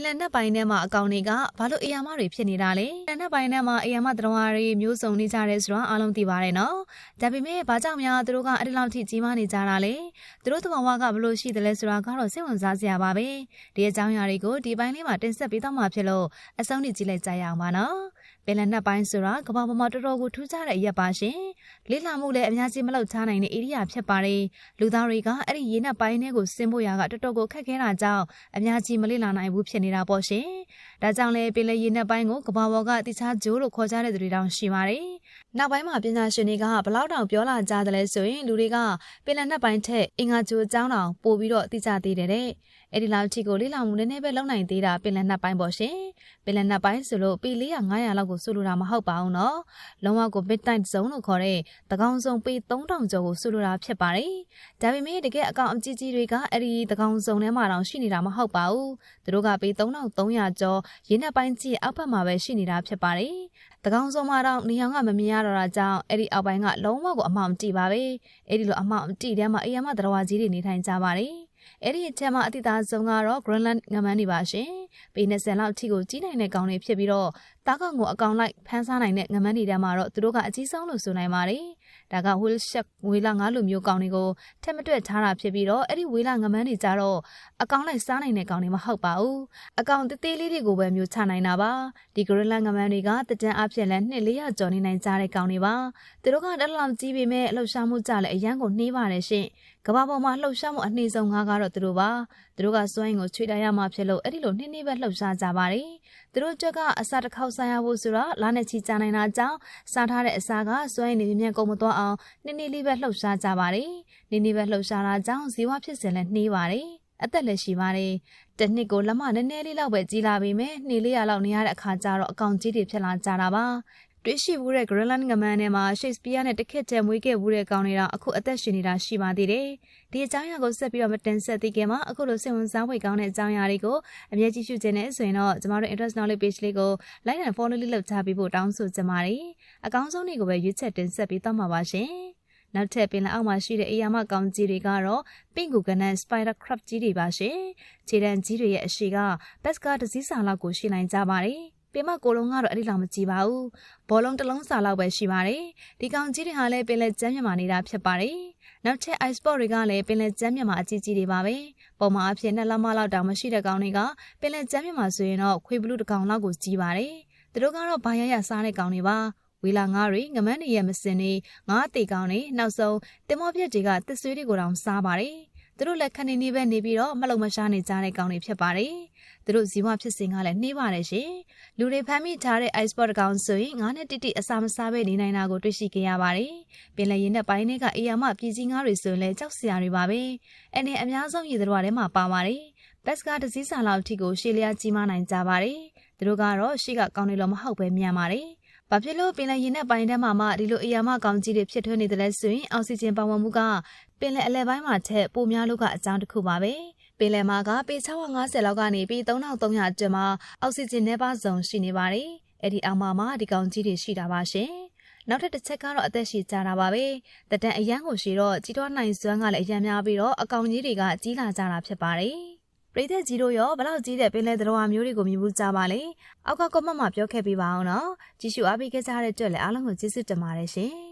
င်လယ်နက်ပိုင်းထဲမှာအကောင်တွေကဘာလို့အယာမတွေဖြစ်နေတာလဲပင်လယ်နက်ပိုင်းထဲမှာအယာမတရဝါတွေမျိုးစုံနေကြတယ်ဆိုတော့အားလုံးသိပါတယ်နော်ဒါပေမဲ့ဘာကြောင့်များသူတို့ကအဲ့ဒီလောက်ထိကြီးမားနေကြတာလဲသူတို့တဘာဝကဘလို့ရှိတယ်လဲဆိုတာကတော့စိတ်ဝင်စားစရာပါပဲဒီအကြောင်းအရာတွေကိုဒီပိုင်းလေးမှာတင်ဆက်ပေးတော့မှာဖြစ်လို့အဆုံးထိကြည့်လိုက်ကြရအောင်ပါနော်ပင်လယ်နက်ပိုင်းဆိုတာကမ္ဘာပေါ်မှာတော်တော်ကိုထူးခြားတဲ့အရက်ပါရှင် လေ့လာမှုလည်းအများကြီးမလောက်ချနိုင်တဲ့ဧရိယာဖြစ်ပါတယ်လူသားတွေကအဲ့ဒီရေနက်ပိုင်းတွေကိုဆင်းဖို့ရာကတော်တော်ကိုခက်ခဲတာကြောင့်အများကြီးမလေ့လာနိုင်ဘူးဖြစ်နေတာပေါ့ရှင်ဒါကြောင့်လည်းပင်လယ်ရေနက်ပိုင်းကိုကမ္ဘာပေါ်ကတခြားဂျိုးလို့ခေါ်ကြတဲ့သူတွေတောင်ရှိပါတယ်နောက်ပိုင်းမှာပညာရှင်တွေကဘလောက်တောင်ပြောလာကြတယ်လဲဆိုရင်လူတွေကပင်လယ်နက်ပိုင်းထက်အင်္ဂါဂျိုးအကြောင်းတောင်ပို့ပြီးတော့သိကြသေးတယ်တဲ့ အဲ့ဒီလောက်ထိကိုလေ့လာမှုနည်းနည်းပဲလုပ်နိုင်သေးတာပင်လယ်နက်ပိုင်းပေါ့ရှင်ပင်လယ်နက်ပိုင်းဆိုလို့ပေ400 500လောက်ကိုဆိုလိုတာမဟုတ်ပါဘူးနော်လုံးဝကို midnight zone လို့ခေါ်တဲ့တကောင်စုံပေ3000ကျော်ကိုဆိုလိုတာဖြစ်ပါတယ်ဒါပေမဲ့တကယ်အကောင်အကြီးကြီးတွေကအဲ့ဒီတကောင်စုံထဲမှာတောင်ရှိနေတာမဟုတ်ပါဘူးသူတို့ကပေ3300ကျော်ရင်းနှက်ပိုင်းကြီးအောက်ဘက်မှာပဲရှိနေတာဖြစ်ပါတယ်တကောင်စုံမှာတော့နေအောင်ကမမြင်ရတော့တာကြောင့်အဲ့ဒီအောက်ပိုင်းကလုံးဝကိုအမှောင်တိပါပဲအဲ့ဒီလိုအမှောင်တိထဲမှာအယမတရဝါကြီးတွေနေထိုင်ကြပါတယ် အဲ့ဒီအထက်မှာအတိသားဆုံးကတော့ Greenland ငမန်းတွေပါရှင်။ပေ20လောက်ထိကိုကြီးနိုင်တဲ့ကောင်တွေဖြစ်ပြီးတော့တားကောင်ကိုအကောင်လိုက်ဖမ်းစားနိုင်တဲ့ငမန်းတွေထဲမှာတော့သူတို့ကအကြီးဆုံးလို့ဆိုနိုင်ပါတယ်။ ဒါက whale shark ဝေလာငါးလိုမျိုးကောင်တွေကိုထက်မတွက်ထားတာဖြစ်ပြီးတော့အဲ့ဒီဝေလာငမန်းတွေကြတော့အကောင်လိုက်စားနိုင်တဲ့ကောင်တွေမဟုတ်ပါဘူး။အကောင်တေးသေးလေးတွေကိုပဲမျိုးချနိုင်တာပါ။ဒီ Greenland ငမန်းတွေကတကြံအဖြစ်လဲနှစ်400ကျော်နေနိုင်ကြတဲ့ကောင်တွေပါ။သူတို့ကတက်လောက်ကြီးပေမဲ့အလှရှားမှုကြလည်းအရန်ကိုနှေးပါတယ်ရှင်။ကမ္ဘာပေါ်မှာလှုပ်ရှားမှုအနှေးဆုံးငါးကတော့သူတို့ပါသူတို့ကစွမ်းရင်ကိုချွေတာရမှာဖြစ်လို့အဲ့ဒီလိုနှင်းနှင်းပဲလှုပ်ရှားကြပါတယ်သူတို့ကြက်ကအစာတစ်ခေါက်စားရဖို့ဆိုတော့လာနဲ့ချီကြနိုင်တာကြောင့်စားထားတဲ့အစာကစွမ်းရင်နေမြင်ကုန်မသွားအောင်နှင်းနှင်းလေးပဲလှုပ်ရှားကြပါတယ်နှင်းနှင်းပဲလှုပ်ရှားတာကြောင့်ဇီဝဖြစ်စဉ်လည်းနှေးပါတယ်အသက်လည်းရှိပါတယ်။တစ်နှစ်ကိုလက်မနည်းနည်းလေးလောက်ပဲကြီးလာပေမဲ့နှီးလေးရလောက်နေရတဲ့အခါကျတော့အကောင်ကြီးတွေဖြစ်လာကြတာပါ တွေ့ရှိဘူးတဲ့ Greenland ငမန်းထဲမှာ Shakespeare နဲ့တခက်တည်းမွေးခဲ့ဘူးတဲ့ကောင်တွေကအခုအသက်ရှင်နေတာရှိပါသေးတယ်။ဒီအကြောင်းအရာကိုဆက်ပြီးတော့မတင်ဆက်သေးခင်မှာအခုလိုစိတ်ဝင်စားဖွယ်ကောင်းတဲ့အကြောင်းအရာတွေကိုအမြဲကြည့်ရှုခြင်းနဲ့ဆိုရင်တော့ကျမတို့ interest knowledge page လေးကို like and follow လေးလုပ်ချပေးဖို့တောင်းဆိုချင်ပါတယ်။အကောင်းဆုံးတွေကိုပဲရွေးချက်တင်ဆက်ပြီးတော့မှာပါရှင်။နောက်ထပ်ပင်လအောက်မှာရှိတဲ့အရာမကောင်ကြီးတွေကတော့ပင့်ကူကနန် spider crab ကြီးတွေပါရှင်။ခြေတံကြီးတွေရဲ့အရှိကဘတ်စကားတစ်စီးစာလောက်ကိုရှိနိုင်ကြပါတယ်။ ပင်မကိုလုံးကတော့အဲ့ဒီလောက်မကြည့်ပါဘူးဘောလုံးတစ်လုံးစာလောက်ပဲရှိပါတယ်ဒီကောင်ကြီးတွေဟာလည်းပင်လယ်ကျမ်းမြမာနေတာဖြစ်ပါတယ်နောက်ထပ် ice sport တွေကလည်းပင်လယ်ကျမ်းမြမာအကြီးကြီးတွေပါပဲပုံမှန်အဖြစ်နှစ်လမလောက်တောင်မရှိတဲ့ကောင်တွေကပင်လယ်ကျမ်းမြမာဆိုရင်တော့ခွေးဘလူးတစ်ကောင်လောက်ကိုကြီးပါတယ်သူတို့ကတော့ဘာရရစားတဲ့ကောင်တွေပါဝီလာငါးတွေငမန်းတွေရဲ့မစင်တွေငါးတေကောင်တွေနောက်ဆုံးတင်မောပြက်တွေကတစ်ဆွေးတွေကိုတောင်စားပါတယ် သူတို့လည်းခဏနေပဲနေပြီးတော့မလုံမရှားနေကြတဲ့ကောင်တွေဖြစ်ပါတယ်။သူတို့ဇီဝဖြစ်စဉ်ကလည်းနှေးပါတယ်ရှင်။လူတွေဖမ်းမိထားတဲ့ ice spot ကောင်ဆိုရင်ငါးနဲ့တိတိအစာမစားပဲနေနိုင်တာကိုတွေ့ရှိခဲ့ရပါတယ်။ပင်လယ်ရင်တဲ့ပိုင်းတွေကအေးရမပြည်ကြီးငါးတွေဆိုရင်လည်းကြောက်စရာတွေပါပဲ။အနေအများဆုံးရေတော်ထဲမှာပါပါတယ်။ဘက်စကားတစ်စီးစာလောက်အထိကိုရှေ့လျားကြီးမားနိုင်ကြပါတယ်။သူတို့ကတော့ရှေ့ကကောင်းနေလို့မဟုတ်ပဲမြန်ပါတယ်။ ဘာဖြစ်လို့ပင်လယ်ရင်နဲ့ပိုင်းထဲမှာမှဒီလိုအရာမကောင်ကြီးတွေဖြစ်ထွန်းနေတယ်လဲဆိုရင်အောက်ဆီဂျင်ပါဝင်မှုကပင်လယ်အလဲပိုင်းမှာထက်ပိုများလို့ကအကြောင်းတစ်ခုပါပဲပင်လယ်မှာကပေ650လောက်ကနေပြီး3300အတွင်းမှာအောက်ဆီဂျင်နှဲပါစုံရှိနေပါတယ်အဲ့ဒီအောက်မှာမှဒီကောင်ကြီးတွေရှိတာပါရှင်နောက်ထပ်တစ်ချက်ကတော့အသက်ရှည်ကြတာပါပဲတတန်အရန်ကိုရှိတော့ကြီးတော်နိုင်စွမ်းကလည်းအရန်များပြီးတော့အကောင်ကြီးတွေကကြီးလာကြတာဖြစ်ပါတယ် ပရိသတ်ကြီးတို့ရောဘလောက်ကြီးတဲ့ပင်လယ်သတော်ဝါမျိုးတွေကိုမြင်မှုကြပါလေအောက်ကကွန်မန့်မှာပြောခဲ့ပေးပါအောင်နော်ကြည့်ရှုအားပေးခဲ့ကြတဲ့အတွက်လည်းအားလုံးကိုကျေးဇူးတင်ပါတယ်ရှင်